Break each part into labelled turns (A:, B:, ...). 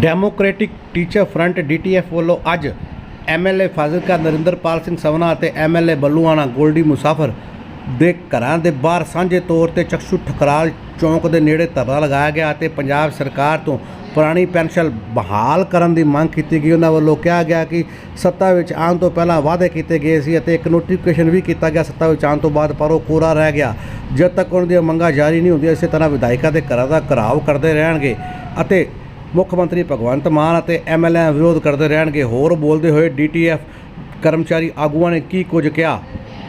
A: Democratic teacher front DTF ਵੱਲੋਂ ਅੱਜ MLA Fazilka Narinderpal Singh Sawna ਅਤੇ ਐਮਐਲਏ ਬੱਲੂਆਣਾ ਗੋਲਡੀ ਮੁਸਾਫਰ ਦੇ ਘਰਾਂ ਦੇ ਬਾਹਰ ਸਾਂਝੇ ਤੌਰ ਤੇ ਚਕਸ਼ੂ ਠਕਰਾਲ ਚੌਂਕ ਦੇ ਨੇੜੇ ਧਰਨਾ ਲਗਾਇਆ ਗਿਆ ਅਤੇ ਪੰਜਾਬ ਸਰਕਾਰ ਤੋਂ ਪੁਰਾਣੀ ਪੈਨਸ਼ਨ ਬਹਾਲ ਕਰਨ ਦੀ ਮੰਗ ਕੀਤੀ ਗਈ। ਉਹਨਾਂ ਵੱਲੋਂ ਕਿਹਾ ਗਿਆ ਕਿ ਸੱਤਾ ਵਿੱਚ ਆਉਣ ਤੋਂ ਪਹਿਲਾਂ ਵਾਅਦੇ ਕੀਤੇ ਗਏ ਸੀ ਅਤੇ ਇੱਕ ਨੋਟੀਫਿਕੇਸ਼ਨ ਵੀ ਕੀਤਾ ਗਿਆ। ਸੱਤਾ ਵਿੱਚ ਆਉਣ ਤੋਂ ਬਾਅਦ ਪਰ ਉਹ ਕੋਰਾ ਰਹਿ ਗਿਆ। ਜਦ ਤੱਕ ਉਹਨਾਂ ਦੀਆਂ ਮੰਗਾਂ ਜਾਰੀ ਨਹੀਂ ਹੁੰਦੀਆਂ, ਇਸੇ ਤਰ੍ਹਾਂ ਵਿਧਾਇਕਾਂ ਦੇ ਘਰਾਂ ਦਾ ਘਰਾਓ ਕਰਦੇ ਰਹਿਣਗੇ ਅਤੇ ਮੁੱਖ ਮੰਤਰੀ ਭਗਵੰਤ ਮਾਨ ਅਤੇ ਐਮਐਲਏ ਵਿਰੋਧ ਕਰਦੇ ਰਹਿਣਗੇ। ਹੋਰ ਬੋਲਦੇ ਹੋਏ ਡੀਟੀਐਫ ਕਰਮਚਾਰੀ ਆਗੂਆਂ ਨੇ ਕੀ ਕੁਝ ਕਿਹਾ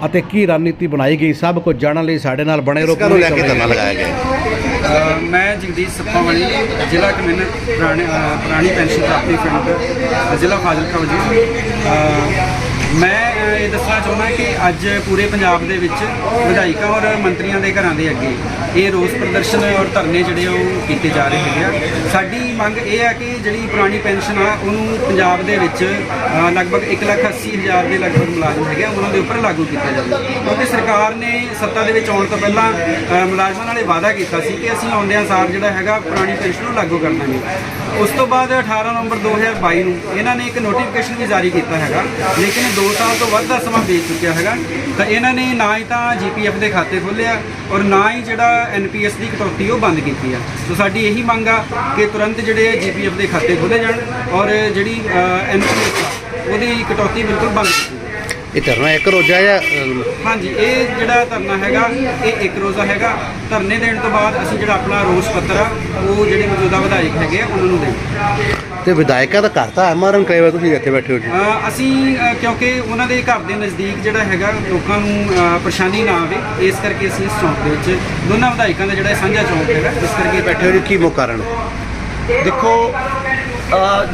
A: ਅਤੇ ਕੀ ਰਣਨੀਤੀ ਬਣਾਈ ਗਈ ਸਭ ਕੁਝ ਜਾਣਨ ਲਈ ਸਾਡੇ ਨਾਲ ਬਣੇ ਰਹੋ।
B: ਨੂੰ ਲੈ ਕੇ
A: ਪੂਰੀ
B: ਧਰਨਾ ਲਗਾਇਆ ਗਿਆ।
C: ਮੈਂ ਜਗਦੀਸ਼ ਸੱਪਾਵਾਲੀ ਜ਼ਿਲ੍ਹਾ ਕਮਿਸ਼ਨਰ ਪੁਰਾਣੇ ਪੈਨਸ਼ਨ ਪ੍ਰਾਪਤੀ ਫੰਡ ਜ਼ਿਲ੍ਹਾ ਫਾਜ਼ਿਲਕਾ ਵਜੋਂ ਅ, ਮੈਂ ਇਹ ਦੱਸਣਾ ਚਾਹੁੰਦਾ ਕਿ ਅੱਜ ਪੂਰੇ ਪੰਜਾਬ ਦੇ ਵਿੱਚ ਵਿਧਾਇਕਾਂ ਔਰ ਮੰਤਰੀਆਂ ਦੇ ਘਰਾਂ ਦੇ ਅੱਗੇ ਇਹ ਰੋਸ ਪ੍ਰਦਰਸ਼ਨ ਔਰ ਧਰਨੇ ਜਿਹੜੇ ਆ ਉਹ ਕੀਤੇ ਜਾ ਰਹੇ ਹੈਗੇ ਆ। ਸਾਡੀ ਮੰਗ ਇਹ ਹੈ ਕਿ ਜਿਹੜੀ ਪੁਰਾਣੀ ਪੈਨਸ਼ਨ ਆ ਉਹਨੂੰ ਪੰਜਾਬ ਦੇ ਵਿੱਚ ਅ, ਲਗਭਗ 1,80,000 ਦੇ ਲਗਭਗ ਮੁਲਾਜ਼ਮ ਹੈਗੇ ਆ ਉਹਨਾਂ ਦੇ ਉੱਪਰ ਲਾਗੂ ਕੀਤਾ ਜਾਵੇ। ਕਿਉਂਕਿ ਸਰਕਾਰ ਨੇ ਸੱਤਾ ਦੇ ਵਿੱਚ ਆਉਣ ਤੋਂ ਪਹਿਲਾਂ ਮੁਲਾਜ਼ਮਾਂ ਨਾਲ ਇਹ ਵਾਅਦਾ ਕੀਤਾ ਸੀ ਕਿ ਅਸੀਂ ਆਉਂਦਿਆਂ ਸਾਰ ਜਿਹੜਾ ਹੈਗਾ ਪੁਰਾਣੀ ਪੈਨਸ਼ਨ ਨੂੰ ਲਾਗੂ ਕਰ ਦਾਂਗੇ। ਉਸ ਤੋਂ ਬਾਅਦ 18 ਨਵੰਬਰ 2022 ਨੂੰ ਇਹਨਾਂ ਨੇ ਇੱਕ ਨੋਟੀਫਿਕੇਸ਼ਨ ਵੀ ਜਾਰੀ ਕੀਤਾ ਹੈਗਾ। ਲੇਕਿਨ 2 ਸਾਲ ਤੋਂ ਵੱਧ ਦਾ ਸਮਾਂ ਬੀਤ ਚੁੱਕਿਆ ਹੈਗਾ। ਤਾਂ ਇਹਨਾਂ ਨੇ ਨਾ ਹੀ ਤਾਂ ਜੀਪੀਐਫ ਦੇ ਖਾਤੇ ਖੋਲ੍ਹਿਆ ਔਰ ਨਾ ਹੀ ਜਿਹੜਾ ਐਨਪੀਐਸ ਦੀ ਕਟੌਤੀ ਉਹ ਬੰਦ ਕੀਤੀ ਆ। ਸੋ ਸਾਡੀ ਇਹੀ ਮੰਗ ਆ ਕਿ ਤੁਰੰਤ ਜਿਹੜੇ ਜੀਪੀਐਫ ਦੇ ਖਾਤੇ ਖੋਲ੍ਹੇ ਜਾਣ ਔਰ ਜਿਹੜੀ ਐਨਪੀਐਸ ਉਹਦੀ ਕਟੌਤੀ ਬਿਲਕੁਲ ਬੰਦ ਕੀਤੀ
B: ਇਹ ਧਰਨਾ ਇੱਕ ਰੋਜ਼ਾ ਜਾਂ ਅਮ,
C: ਹਾਂਜੀ ਇਹ ਜਿਹੜਾ ਧਰਨਾ ਹੈਗਾ ਇਹ ਇੱਕ ਰੋਜ਼ਾ ਹੈਗਾ। ਧਰਨੇ ਦੇਣ ਤੋਂ ਬਾਅਦ ਅਸੀਂ ਜਿਹੜਾ ਆਪਣਾ ਰੋਸ ਪੱਤਰ ਆ ਉਹ ਜਿਹੜੇ ਮੌਜੂਦਾ ਵਿਧਾਇਕ ਹੈਗੇ ਆ ਉਹਨਾਂ ਨੂੰ ਦੇਵਾਂਗੇ
B: ਤੇ ਵਿਧਾਇਕਾਂ ਦਾ ਘਰ ਤਾਂ ਐਮਆਰਐਨ ਕਰਿਆ ਹੋਇਆ ਤੁਸੀਂ ਇੱਥੇ ਬੈਠੇ ਹੋ ਜੀ।
C: ਅ, ਅਸੀਂ ਅ, ਕਿਉਂਕਿ ਉਹਨਾਂ ਦੇ ਘਰ ਦੇ ਨਜ਼ਦੀਕ ਜਿਹੜਾ ਹੈਗਾ ਲੋਕਾਂ ਨੂੰ ਅ, ਪਰੇਸ਼ਾਨੀ ਨਾ ਆਵੇ ਇਸ ਕਰਕੇ ਅਸੀਂ ਇਸ ਚੌਂਕ ਦੇ ਵਿੱਚ ਦੋਨਾਂ ਵਿਧਾਇਕਾਂ ਦਾ ਜਿਹੜਾ ਇਹ ਸਾਂਝਾ ਚੌਂਕ ਹੈਗਾ ਇਸ ਕਰਕੇ
B: ਬੈਠੇ ਹੋ ਜੀ ਕੀ ਮੁੱਖ ਕਾਰਨ
D: ਦੇਖੋ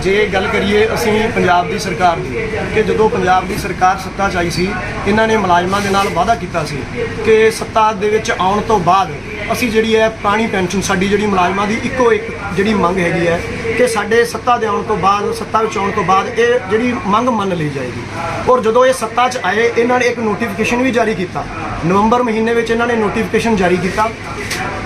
D: ਜੇ ਗੱਲ ਕਰੀਏ ਅਸੀਂ ਪੰਜਾਬ ਦੀ ਸਰਕਾਰ ਦੀ, ਕਿ ਜਦੋਂ ਪੰਜਾਬ ਦੀ ਸਰਕਾਰ ਸੱਤਾ 'ਚ ਆਈ ਸੀ, ਇਹਨਾਂ ਨੇ ਮੁਲਾਜ਼ਮਾਂ ਦੇ ਨਾਲ ਵਾਅਦਾ ਕੀਤਾ ਸੀ ਕਿ ਸੱਤਾ ਦੇ ਵਿੱਚ ਆਉਣ ਤੋਂ ਬਾਅਦ ਅਸੀਂ ਜਿਹੜੀ ਹੈ ਪੁਰਾਣੀ ਪੈਨਸ਼ਨ, ਸਾਡੀ ਜਿਹੜੀ ਮੁਲਾਜ਼ਮਾਂ ਦੀ ਇੱਕੋ ਇੱਕ ਜਿਹੜੀ ਮੰਗ ਹੈਗੀ ਹੈ ਕਿ ਸਾਡੇ ਸੱਤਾ ਦੇ ਆਉਣ ਤੋਂ ਬਾਅਦ, ਸੱਤਾ ਵਿੱਚ ਆਉਣ ਤੋਂ ਬਾਅਦ ਇਹ ਜਿਹੜੀ ਮੰਗ ਮੰਨ ਲਈ ਜਾਏਗੀ। ਔਰ ਜਦੋਂ ਇਹ ਸੱਤਾ 'ਚ ਆਏ, ਇਹਨਾਂ ਨੇ ਇੱਕ ਨੋਟੀਫਿਕੇਸ਼ਨ ਵੀ ਜਾਰੀ ਕੀਤਾ। ਨਵੰਬਰ ਮਹੀਨੇ ਵਿੱਚ ਇਹਨਾਂ ਨੇ ਨੋਟੀਫਿਕੇਸ਼ਨ ਜਾਰੀ ਕੀਤਾ।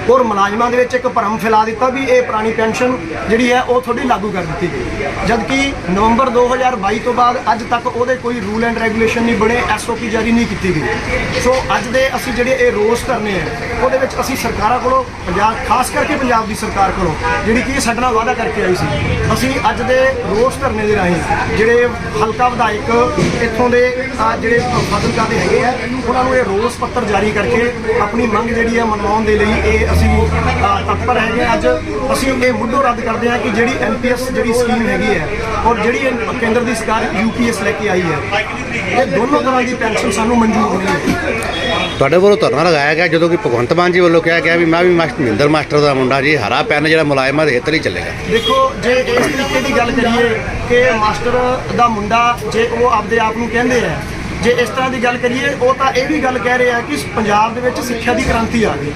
D: ਔਰ ਮੁਲਾਜ਼ਮਾਂ ਦੇ ਵਿੱਚ ਇੱਕ ਭਰਮ ਫੈਲਾ ਦਿੱਤਾ ਵੀ ਇਹ ਪੁਰਾਣੀ ਪੈਨਸ਼ਨ ਜਿਹੜੀ ਹੈ ਉਹ ਥੋੜੀ ਲਾਗੂ ਕਰ ਦਿੱਤੀ ਗਈ। ਜਦਕਿ ਨਵੰਬਰ 2022 ਤੋਂ ਬਾਅਦ ਅੱਜ ਤੱਕ ਉਹਦੇ ਕੋਈ ਰੂਲ ਐਂਡ ਰੈਗੂਲੇਸ਼ਨ ਨਹੀਂ ਬਣੇ, ਐਸਓਪੀ ਜਾਰੀ ਨਹੀਂ ਕੀਤੀ ਗਈ। ਸੋ ਅੱਜ ਦੇ ਅਸੀਂ ਜਿਹੜੇ ਇਹ ਰੋਸ ਕਰਨੇ ਆ, ਉਹਦੇ ਵਿੱਚ ਅਸੀਂ ਸਰਕਾਰਾਂ ਕੋਲੋਂ, ਪੰਜਾਬ, ਖਾਸ ਕਰਕੇ ਪੰਜਾਬ ਦੀ ਸਰਕਾਰ ਕੋਲੋਂ ਜਿਹੜੀ ਕਿ ਸਾਡੇ ਨਾਲ ਵਾਅਦਾ ਕਰਕੇ ਆਈ ਸੀ, ਅਸੀਂ ਅੱਜ ਦੇ ਰੋਸ ਧਰਨੇ ਦੇ ਰਾਹੀਂ ਜਿਹੜੇ ਹਲਕਾ ਵਿਧਾਇਕ ਇੱਥੋਂ ਦੇ ਜਿਹੜੇ ਫਾਜ਼ਿਲਕਾ ਦੇ ਹੈਗੇ ਆ, ਉਹਨਾਂ ਨੂੰ ਇਹ ਰੋਸ ਪੱਤਰ ਜਾਰੀ ਕਰਕੇ ਆਪਣੀ ਮੰਗ ਜਿਹੜੀ ਹੈ ਮਨਵਾਉਣ ਦੇ ਲਈ ਇਹ ਅਸੀਂ ਤਤਪਰ ਹੈਗੇ। ਅੱਜ ਅਸੀਂ ਇਹ ਮੁੱਢੋਂ ਰੱਦ ਕਰਦੇ ਹਾਂ ਕਿ ਜਿਹੜੀ ਐਨਪੀਐਸ ਜਿਹੜੀ ਸਕੀਮ ਹੈਗੀ ਹੈ ਔਰ ਜਿਹੜੀ ਕੇਂਦਰ ਦੀ ਸਰਕਾਰ ਯੂਪੀਐਸ ਲੈ ਕੇ ਆਈ ਹੈ ਇਹ ਦੋਨੋਂ ਤਰ੍ਹਾਂ ਦੀ ਪੈਨਸ਼ਨ ਸਾਨੂੰ ਮਨਜ਼ੂਰ ਨਹੀਂ ਹੈ
B: ਤੁਹਾਡੇ ਵੱਲੋਂ ਧਰਨਾ ਲਗਾਇਆ ਗਿਆ ਜਦੋਂ ਕਿ ਭਗਵੰਤ ਮਾਨ ਜੀ ਵੱਲੋਂ ਕਿਹਾ ਗਿਆ ਵੀ ਮੈਂ ਵੀ ਮਾਸਟਰ ਮਹਿੰਦਰ ਮਾਸਟਰ ਦਾ ਮੁੰਡਾ ਜੀ ਹਰਾ ਪੈਨ ਜਿਹੜਾ ਮੁਲਾਜ਼ਮਾਂ ਦੇ ਹਿੱਤ ਲਈ ਚੱਲੇਗਾ
D: ਦੇਖੋ ਜੇ ਇਸ ਤਰੀਕੇ ਦੀ ਗੱਲ ਕਰੀਏ ਕਿ ਮਾਸਟਰ ਦਾ ਮੁੰਡਾ ਜੇ ਉਹ ਆਪਦੇ ਆਪ ਨੂੰ ਕਹਿੰਦੇ ਆ ਜੇ ਇਸ ਤਰ੍ਹਾਂ ਦੀ ਗੱਲ ਕਰੀਏ, ਉਹ ਤਾਂ ਇਹ ਵੀ ਗੱਲ ਕਹਿ ਰਹੇ ਆ ਕਿ ਪੰਜਾਬ ਦੇ ਵਿੱਚ ਸਿੱਖਿਆ ਦੀ ਕ੍ਰਾਂਤੀ ਆ ਗਈ।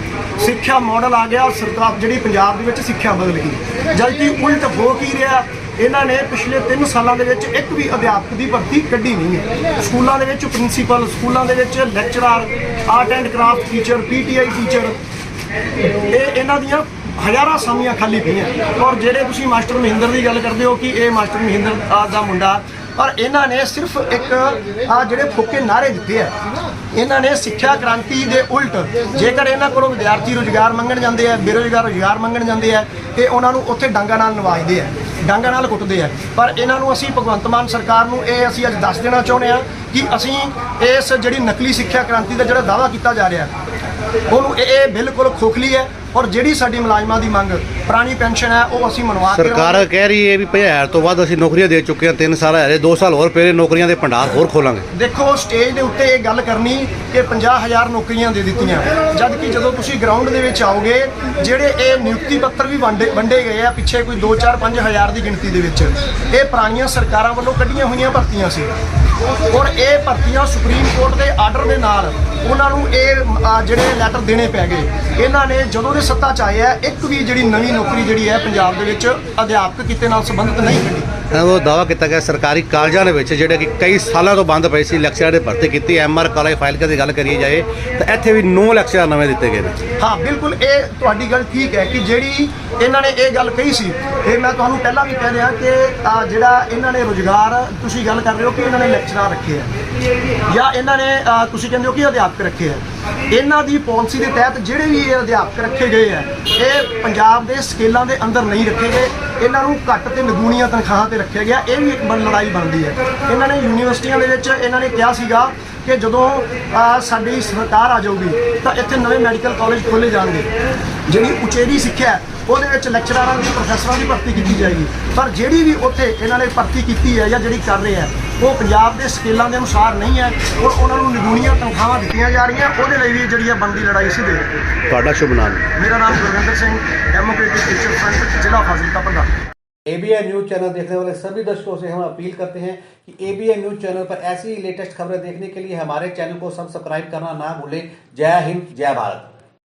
D: ਸਿੱਖਿਆ ਮਾਡਲ ਆ ਗਿਆ ਸਰਕਾਰ ਜਿਹੜੀ ਪੰਜਾਬ ਦੇ ਵਿੱਚ ਸਿੱਖਿਆ ਬਦਲ ਗਈ। ਜਦਕਿ ਉਲਟ ਹੋ ਕੀ ਰਿਹਾ, ਇਹਨਾਂ ਨੇ ਪਿਛਲੇ 3 ਸਾਲਾਂ ਦੇ ਵਿੱਚ ਇੱਕ ਵੀ ਅਧਿਆਪਕ ਦੀ ਭਰਤੀ ਕੱਢੀ ਨਹੀਂ ਹੈ। ਸਕੂਲਾਂ ਦੇ ਵਿੱਚ ਪ੍ਰਿੰਸੀਪਲ, ਸਕੂਲਾਂ ਦੇ ਵਿੱਚ lecturer art and craft teacher PTI teacher ਇਹ ਇਹਨਾਂ ਦੀਆਂ ਹਜ਼ਾਰਾਂ ਸਾਮੀਆਂ ਖਾਲੀ ਪਈਆਂ। ਔਰ ਜਿਹੜੇ ਤੁਸੀਂ ਮਾਸਟਰ ਮਹਿੰਦਰ ਦੀ ਗੱਲ ਕਰਦੇ ਹੋ ਕਿ ਇਹ ਮਾਸਟਰ ਮਹਿੰਦਰ ਦਾ ਮੁੰਡਾ ਪਰ ਇਹਨਾਂ ਨੇ ਸਿਰਫ ਇੱਕ, ਆ ਜਿਹੜੇ ਫੋਕੇ ਨਾਰੇ ਦਿੱਤੇ ਆ, ਇਹਨਾਂ ਨੇ ਸਿੱਖਿਆ ਕ੍ਰਾਂਤੀ ਦੇ ਉਲਟ ਜੇਕਰ ਇਹਨਾਂ ਕੋਲੋਂ ਵਿਦਿਆਰਥੀ ਰੋਜ਼ਗਾਰ ਮੰਗਣ ਜਾਂਦੇ ਆ, ਬੇਰੋਜ਼ਗਾਰ ਰੋਜ਼ਗਾਰ ਮੰਗਣ ਜਾਂਦੇ ਆ, ਤੇ ਉਹਨਾਂ ਨੂੰ ਉੱਥੇ ਡਾਂਗਾ ਨਾਲ ਨਵਾਜਦੇ ਆ, ਡਾਂਗਾ ਨਾਲ ਕੁੱਟਦੇ ਆ। ਪਰ ਇਹਨਾਂ ਨੂੰ ਅਸੀਂ ਭਗਵੰਤ ਮਾਨ ਸਰਕਾਰ ਨੂੰ ਇਹ ਅਸੀਂ ਅੱਜ ਦੱਸ ਦੇਣਾ ਚਾਹੁੰਦੇ ਆ ਕਿ ਅਸੀਂ ਇਸ ਜਿਹੜੀ ਨਕਲੀ ਸਿੱਖਿਆ ਕ੍ਰਾਂਤੀ ਦਾ ਜਿਹੜਾ ਦਾਵਾ ਕੀਤਾ ਜਾ ਰਿਹਾ, ਉਹਨੂੰ ਇਹ ਬਿਲਕੁਲ ਖੋਖਲੀ ਹੈ ਔਰ ਜਿਹੜੀ ਸਾਡੀ ਮੁਲਾਜ਼ਮਾਂ ਦੀ ਮੰਗ ਪੁਰਾਣੀ ਪੈਨਸ਼ਨ ਹੈ ਉਹ ਅਸੀਂ ਮਨਵਾ ਕੇ
B: ਸਰਕਾਰ ਕਹਿ ਰਹੀ ਹੈ ਵੀ 50000 ਤੋਂ ਵੱਧ ਅਸੀਂ ਨੌਕਰੀਆਂ ਦੇ ਚੁੱਕੇ ਹਾਂ 3 ਸਾਲ ਹਰੇ 2 ਸਾਲ ਹੋਰ ਪਹਿਲੇ ਨੌਕਰੀਆਂ ਦੇ ਭੰਡਾਰ ਹੋਰ ਖੋਲਾਂਗੇ।
D: ਦੇਖੋ ਸਟੇਜ ਦੇ ਉੱਤੇ ਇਹ ਗੱਲ ਕਰਨੀ ਕਿ 50000 ਨੌਕਰੀਆਂ ਦੇ ਦਿੱਤੀਆਂ। ਜਦ ਕਿ ਜਦੋਂ ਤੁਸੀਂ ਗਰਾਊਂਡ ਦੇ ਵਿੱਚ ਆਓਗੇ ਜਿਹੜੇ ਇਹ ਨਿਯੁਕਤੀ ਪੱਤਰ ਵੀ ਵੰਡੇ ਵੰਡੇ ਗਏ ਆ ਪਿੱਛੇ ਕੋਈ 2 4 5000 ਦੀ ਗਿਣਤੀ ਦੇ ਵਿੱਚ ਇਹ ਪੁਰਾਣੀਆਂ ਸਰਕਾਰਾਂ ਵੱਲੋਂ ਕੱਢੀਆਂ ਹੋਈਆਂ ਭਰਤੀਆਂ ਸੀ। ਔਰ ਇਹ ਭਰਤੀਆਂ ਸੁਪਰੀਮ ਕੋਰਟ ਦੇ ਆਰਡਰ ਦੇ ਨਾਲ ਉਹਨਾਂ ਨੂੰ ਇਹ ਜਿਹੜੇ ਲੈਟਰ ਦੇਣੇ ਪੈ ਗਏ। ਇਹਨਾਂ ਨੇ ਜਦੋਂ ਦੇ ਸੱਤਾ ਚ ਆਏ ਆ ਇੱਕ ਵੀ ਜਿਹੜੀ ਨਵੀਂ ਨੌਕਰੀ ਜਿਹੜੀ ਹੈ ਪੰਜਾਬ ਦੇ ਵਿੱਚ ਅਧਿਆਪਕ ਕਿਤੇ ਨਾਲ ਸੰਬੰਧਿਤ ਨਹੀਂ ਕੱਢੀ।
B: ਉਹ ਦਾਵਾ ਕੀਤਾ ਗਿਆ ਸਰਕਾਰੀ ਕਾਲਜਾਂ ਦੇ ਵਿੱਚ ਜਿਹੜੇ ਕਿ ਕਈ ਸਾਲਾਂ ਤੋਂ ਬੰਦ ਪਏ ਸੀ ਲੈਕਚਰਾਂ ਦੇ ਭਰਤੀ ਕੀਤੀ ਐਮਆਰ ਕਾਲਜ ਫਾਈਲ ਦੀ ਗੱਲ ਕਰੀਏ ਜਾਏ ਤਾਂ ਇੱਥੇ ਵੀ ਨੌ ਲੈਕਚਰ ਨਵੇਂ ਦਿੱਤੇ ਗਏ ਨੇ।
D: ਹਾਂ ਬਿਲਕੁਲ ਇਹ ਤੁਹਾਡੀ ਗੱਲ ਠੀਕ ਹੈ ਕਿ ਜਿਹੜੀ ਇਹਨਾਂ ਨੇ ਇਹ ਗੱਲ ਕਹੀ ਸੀ ਇਹ ਮੈਂ ਤੁਹਾਨੂੰ ਪਹਿਲਾਂ ਵੀ ਕਹਿ ਰਿਹਾ ਕਿ ਆਹ ਜਿਹੜਾ ਇਹਨਾਂ ਨੇ ਰੋਜ਼ਗਾਰ ਤੁਸੀਂ ਗੱਲ ਕਰ ਰਹੇ ਹੋ ਕਿ ਇਹਨਾਂ ਨੇ ਲੈਕਚਰਾਂ ਰੱਖੇ ਆ ਜਾਂ ਇਹਨਾਂ ਨੇ ਤੁਸੀਂ ਕਹਿੰਦੇ ਹੋ ਕਿ ਅਧਿਆਪਕ ਰੱਖੇ ਆ। ਇਹਨਾਂ ਦੀ ਪਾਲਿਸੀ ਦੇ ਤਹਿਤ ਜਿਹੜੇ ਵੀ ਇਹ ਅਧਿਆਪਕ ਰੱਖੇ ਗਏ ਆ, ਇਹ ਪੰਜਾਬ ਦੇ ਸਕੇਲਾਂ ਦੇ ਅੰਦਰ ਨਹੀਂ ਰੱਖੇ ਗਏ। ਇਹਨਾਂ ਨੂੰ ਘੱਟ ਤੇ ਨਿਗੂਣੀਆਂ ਤਨਖਾਹਾਂ ਤੇ ਰੱਖਿਆ ਗਿਆ। ਇਹ ਵੀ ਇੱਕ ਬਣ ਲੜਾਈ ਬਣਦੀ ਹੈ। ਇਹਨਾਂ ਨੇ ਯੂਨੀਵਰਸਿਟੀਆਂ ਦੇ ਵਿੱਚ ਇਹਨਾਂ ਨੇ ਕਿਹਾ ਸੀਗਾ ਕਿ ਜਦੋਂ ਸਾਡੀ ਸਰਕਾਰ ਆ ਜਾਊਗੀ, ਤਾਂ ਇੱਥੇ ਨਵੇਂ ਮੈਡੀਕਲ ਕਾਲਜ ਖੋਲੇ ਜਾਣਗੇ। ਜਿਹੜੀ ਉਚੇਰੀ ਸਿੱਖਿਆ, ਉਹਦੇ ਵਿੱਚ ਲੈਕਚਰਾਰਾਂ ਦੀ, ਪ੍ਰੋਫੈਸਰਾਂ ਦੀ ਭਰਤੀ ਕੀਤੀ ਜਾਏਗੀ। ਪਰ ਜਿਹੜੀ ਵੀ ਉੱਥੇ ਇਹਨਾਂ ਨੇ ਭਰਤੀ ਕੀਤੀ ਹੈ ਜਾਂ ਜਿਹੜੀ ਕਰ ਰਹੇ ਹੈ वो पंजाब के स्किलों के अनुसार नहीं है और उन्होंने ਨੂੰ तनखाव दी जा रही ਰਹੀਆਂ। ਉਹਦੇ ਲਈ ਵੀ ਜਿਹੜੀ ਹੈ ਬੰਦੀ ਲੜਾਈ ਸੀ ਦੇ
B: ਤੁਹਾਡਾ ਸ਼ੁਭ ਨਾਮ?
D: डेमोक्रेटिक फ्यूचर फ्रंट जिला फाजिलका प्रधान A B
A: ABN news channel देखने वाले सभी दर्शकों से हम अपील करते हैं कि A B ABN news channel पर ऐसी लेटेस्ट खबरें देखने के लिए हमारे चैनल को सब्सक्राइब करना ना भूलें जय हिंद जय भारत